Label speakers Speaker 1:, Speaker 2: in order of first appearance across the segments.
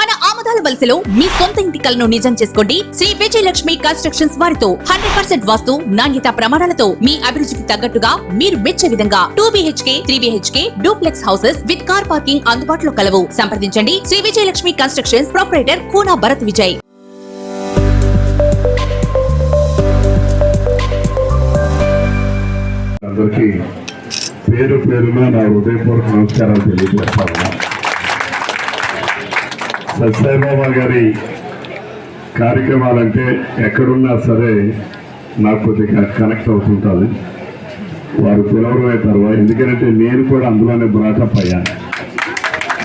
Speaker 1: మన ఆమదాల వలసలో మీ సొంత ఇంటి కలను నిజం చేసుకోండి. శ్రీ విజయలక్ష్మి కన్స్ట్రక్షన్స్ వారితో హండ్రెడ్ పర్సెంట్ వాస్తు నాణ్యత ప్రమాణాలతో మీ అభిరుచికి తగ్గట్టుగా మీరు మెచ్చే విధంగా two BHK three BHK duplex houses with car parking అందుబాటులో కలవు. సంప్రదించండి. Shri Vijayalakshmi constructions proprietor Koona Bharat Vijay.
Speaker 2: పేరు పేరున నా హృదయపూర్వక నమస్కారాలు తెలియజేస్తాను ఉన్నా సత్యసాయిబాబా గారి కార్యక్రమాలంటే ఎక్కడున్నా సరే నాకు కొద్దిగా కనెక్ట్ అవుతుంటుంది. వారు పిలవడమే తర్వాత ఎందుకంటే నేను కూడా అందులోనే బ్రాటప్ అయ్యాను.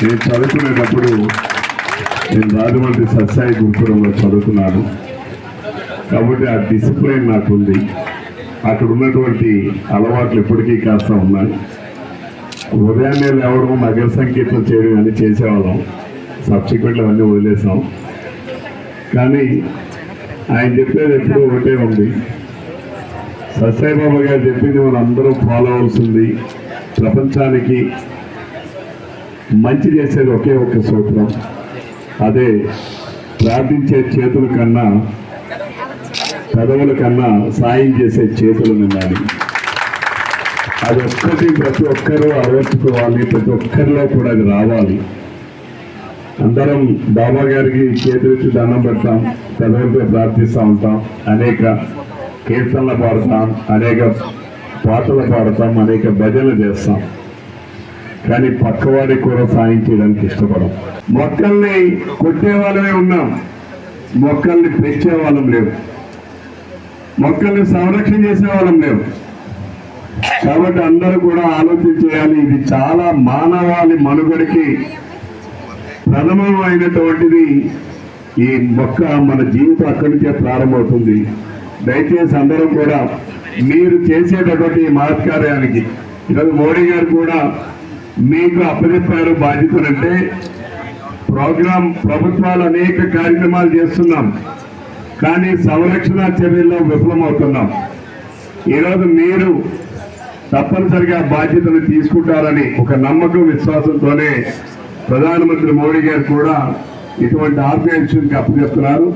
Speaker 2: నేను చదువుకునేటప్పుడు నేను రాజమండ్రి సత్సాయి గురుకులంలో చదువుకున్నాను. కాబట్టి ఆ డిసిప్లైన్ నాకు ఉంది అక్కడ ఉన్నటువంటి అలవాట్లు ఇప్పటికీ కాస్త ఉన్నాయి. ఉదయాన్నే లేవడం నగర సంకీర్తన చేయడం అని చేసేవాళ్ళం. సబ్సిక్వెంట్ అవన్నీ వదిలేసాం. కానీ ఆయన చెప్పేది ఎప్పుడూ ఒకటే ఉంది. సత్యబాబా గారు చెప్పింది మనం అందరూ ఫాలో అవ్వాల్సింది ప్రపంచానికి మంచి చేసేది ఒకే ఒక సూత్రం. అదే ప్రార్థించే చేతుల కన్నా పెదవుల కన్నా సాయం చేసే చేతులు ఉండాలి. అది ఒక్కటి ప్రతి ఒక్కరూ అలవర్చుకోవాలి. ప్రతి ఒక్కరిలో కూడా అది రావాలి. అందరం బాబా గారికి చేతులెత్తి దండం పెడతాం పెదవులతో ప్రార్థిస్తూ ఉంటాం. అనేక కీర్తనలు పాడతాం అనేక పాటలు పాడతాం అనేక భజనలు చేస్తాం. కానీ పక్కవాడికి కూడా సాయం చేయడానికి ఇష్టపడం మొక్కల్ని కొట్టే వాళ్ళమే ఉన్నాం. మొక్కల్ని పెంచే వాళ్ళం లేవు. మొక్కల్ని సంరక్షణ చేసే వాళ్ళం లేవు. కాబట్టి అందరూ కూడా ఆలోచన చేయాలి. ఇది చాలా మానవాళి మనుగడికి ప్రథమమైనటువంటిది ఈ మొక్క మన జీవితం అక్కడి నుంచే ప్రారంభమవుతుంది. దయచేసి అందరం కూడా మీరు చేసేటటువంటి ఈ మహత్కార్యానికి ఈరోజు మోడీ గారు కూడా మీకు అప్పచెప్పారు బాధ్యతలంటే ప్రోగ్రాం ప్రభుత్వాలు అనేక కార్యక్రమాలు చేస్తున్నాం. కానీ సంరక్షణ చర్యల్లో విఫలమవుతున్నాం. ఈరోజు మీరు తప్పనిసరిగా బాధ్యతను తీసుకుంటారని ఒక నమ్మకం విశ్వాసంతోనే ప్రధానమంత్రి మోడీ గారు కూడా ఇటువంటి ఆర్గనైజేషన్కి అప్పచెప్తున్నారు.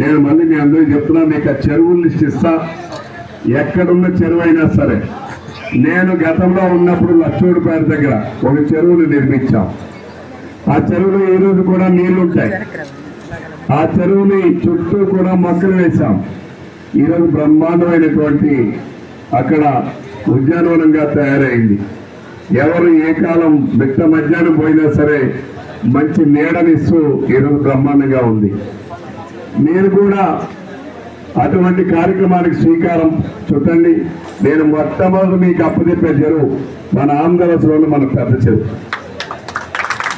Speaker 2: నేను మళ్ళీ మీ అందరికీ చెప్తున్నా మీకు ఆ చెరువులు లిస్ట్ ఇస్తా. ఎక్కడున్న చెరువు అయినా సరే నేను గతంలో ఉన్నప్పుడు లక్షోడిపేట దగ్గర ఒక చెరువును నిర్మించాం. ఆ చెరువులో ఈ రోజు కూడా నీళ్ళు ఉంటాయి ఆ చెరువుని చుట్టూ కూడా మొక్కలు వేశాం. ఈరోజు బ్రహ్మాండమైనటువంటి అక్కడ ఉద్యానవనంగా తయారైంది. ఎవరు ఏ కాలం మిట్ట మధ్యాహ్నం పోయినా సరే మంచి నీడనిస్తూ ఈరోజు బ్రహ్మాండంగా ఉంది. నేను కూడా అటువంటి కార్యక్రమానికి శ్రీకారం చుట్టండి. నేను మొట్టమొదటి మీకు అప్పచెప్పే చెరువు మన ఆంధ్రప్రదేశ్లో మన పెద్ద చెరువు.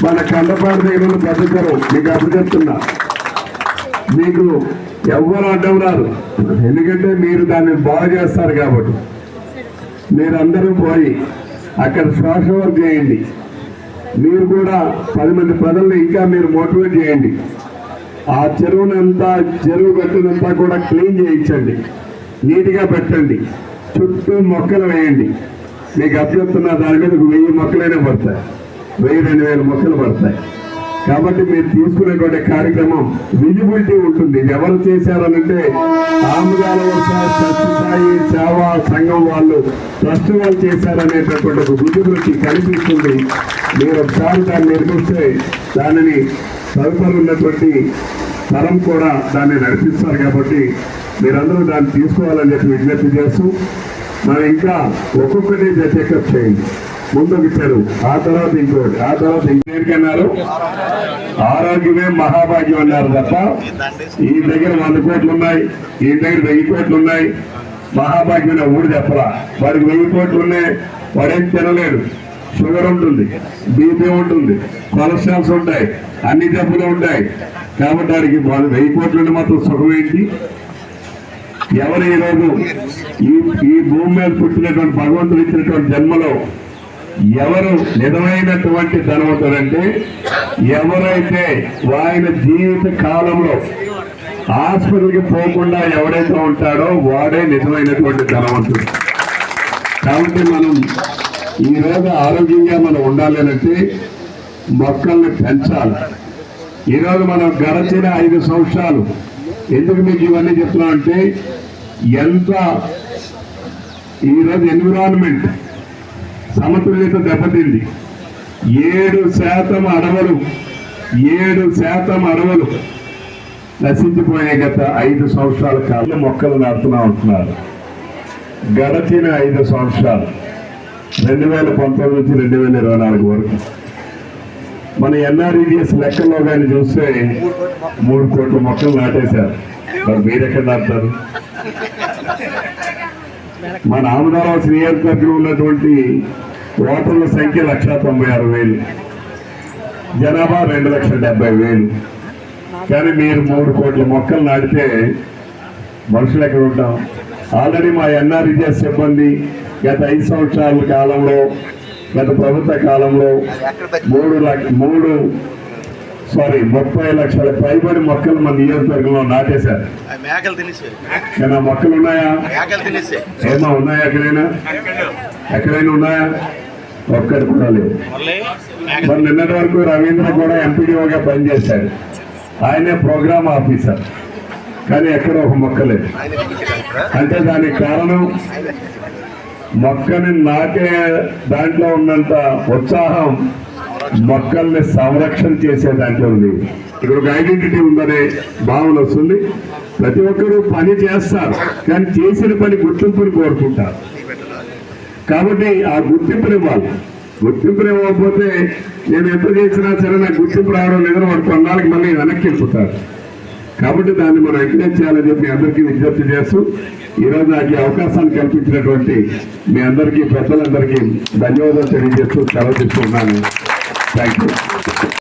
Speaker 2: మన కండపాడు దగ్గర ఉన్న పెద్ద చెరువు. మీకు అప్పచెప్తున్నా. మీకు ఎవ్వరు అడ్డం రారు. ఎందుకంటే మీరు దాన్ని బాగు చేస్తారు కాబట్టి. మీరందరూ పోయి అక్కడ సోషల్ వర్క్ చేయండి. మీరు కూడా పది మంది ప్రజల్ని ఇంకా మీరు మోటివేట్ చేయండి. ఆ చెరువునంతా చెరువు గట్టునంతా కూడా క్లీన్ చేయించండి. నీట్గా పెట్టండి. చుట్టూ మొక్కలు వేయండి. మీకు అభ్యర్థున్న దాని మీద వెయ్యి మొక్కలైనా పడతాయి. వెయ్యి రెండు వేల మొక్కలు పడతాయి. కాబట్టి మీరు తీసుకునేటువంటి కార్యక్రమం విజిబిలిటీ ఉంటుంది. ఎవరు చేశారనంటే ఆముదాల సత్యసాయి సేవా సంఘం వాళ్ళు ట్రస్ట్ వాళ్ళు చేశారనేటటువంటి ఒక విజిబిలిటీ కనిపిస్తుంది. మీరు ఒకసారి దాన్ని నిర్మిస్తే దానిని తదుపరి ఉన్నటువంటి తరం కూడా దాన్ని నడిపిస్తారు కాబట్టి మీరందరూ దాన్ని తీసుకోవాలని చెప్పి విజ్ఞప్తి చేస్తూ మనం ఇంకా ఒక్కొక్కటి చెకప్ చేయండి. ముందుకు ఇచ్చారు ఆ తర్వాత ఇంకోటి ఆ తర్వాత ఇంకేరికన్నారు ఆరోగ్యమే మహాభాగ్యం అన్నారు తప్ప ఈ దగ్గర వంద కోట్లు ఉన్నాయి ఈ దగ్గర వెయ్యి కోట్లు ఉన్నాయి. మహాభాగ్యం అనే చెప్పరా? వాడికి వెయ్యి కోట్లు ఉన్నాయి వాడేం తినలేడు. షుగర్ ఉంటుంది బీపీ ఉంటుంది కొలెస్ట్రాల్స్ ఉంటాయి అన్ని జబ్బులు ఉంటాయి. కాబట్టి వాడికి వెయ్యి కోట్లు మాత్రం సుఖం ఏంటి? ఎవరు ఈరోజు ఈ ఈ భూమి మీద పుట్టినటువంటి భగవంతుడు ఇచ్చినటువంటి జన్మలో ఎవరు నిజమైనటువంటి ధనవంతుడంటే ఎవరైతే ఆయన జీవిత కాలంలో హాస్పిటల్కి పోకుండా ఎవడైతే ఉంటాడో వాడే నిజమైనటువంటి ధనవంతుడు. కాబట్టి మనం ఈ రోజు ఆరోగ్యంగా మనం ఉండాలి అంటే మొక్కల్ని పెంచాలి. ఈరోజు మనం గడచిన ఐదు సంవత్సరాలు ఎందుకు మీకు ఇవన్నీ చెప్తున్నామంటే ఎంత ఈరోజు ఎన్విరాన్మెంట్ సమతుల్యత దెబ్బతింది. ఏడు శాతం అడవులు ఏడు శాతం అడవులు నశించిపోయే గత ఐదు సంవత్సరాల కాలంలో. మొక్కలు నాటుతూనే ఉంటున్నారు. గడచిన ఐదు సంవత్సరాలు రెండు వేల పంతొమ్మిది నుంచి రెండు వేల ఇరవై నాలుగు వరకు. మన ఎన్ఆర్ఈడిఎస్ లెక్కల్లో కానీ చూస్తే మూడు కోట్ల మొక్కలు నాటేశారు. మరి మీరెక్కడ నాటుతారు? మన ఆమదారావు నియోజకవర్గంలో ఉన్నటువంటి ఓటర్ల సంఖ్య లక్ష తొంభై ఆరు వేలు. జనాభా రెండు లక్షల డెబ్బై వేలు. కానీ మీరు మూడు కోట్ల మొక్కలు నాటితే మనుషులు ఎక్కడ ఉంటాం? ఆల్రెడీ మా ఎన్ఆర్ఈజీఎస్ సిబ్బంది గత ఐదు సంవత్సరాల కాలంలో గత ప్రభుత్వ కాలంలో మూడు లక్ష మూడు సారీ ముప్పై లక్షల పైబడి మొక్కలు మన నియోజకవర్గంలో నాటేశారు. కానీ ఆ మొక్కలు ఉన్నాయా? ఏమా ఉన్నాయా ఎక్కడైనా? ఎక్కడైనా ఉన్నాయా? ఒక్కటి కూడా లేవు మరి నిన్నటి వరకు రవీంద్ర కూడా ఎంపీడీఓగా పనిచేశాడు. ఆయనే ప్రోగ్రామ్ ఆఫీసర్. కానీ ఎక్కడ ఒక మొక్క లేదు. అంటే దానికి కారణం మొక్కని నాటే దాంట్లో ఉన్నంత ఉత్సాహం మొక్కల్ని సంరక్షణ చేసే దాంట్లో ఉంది. ఇక్కడ ఒక ఐడెంటిటీ ఉందనే భావన వస్తుంది. ప్రతి ఒక్కరూ పని చేస్తారు కానీ చేసిన పని గుర్తింపుని కోరుకుంటారు. కాబట్టి ఆ గుర్తింపుని ఇవ్వాలి. గుర్తింపుని ఇవ్వకపోతే నేను ఎంత చేసినా సరే నాకు గుర్తింపు రావడం లేదని వాడు కొన్నాళ్ళకి మళ్ళీ వెనక్కి వెళ్ళిపోతారు కాబట్టి దాన్ని మనం ఎంకరేజ్ చేయాలని చెప్పి అందరికీ విజ్ఞప్తి చేస్తూ ఈరోజు నాకు ఈ అవకాశాన్ని కల్పించినటువంటి మీ అందరికీ పెద్దలందరికీ ధన్యవాదాలు తెలియజేస్తూ సెలవు తీసుకుంటున్నాను. Thank you.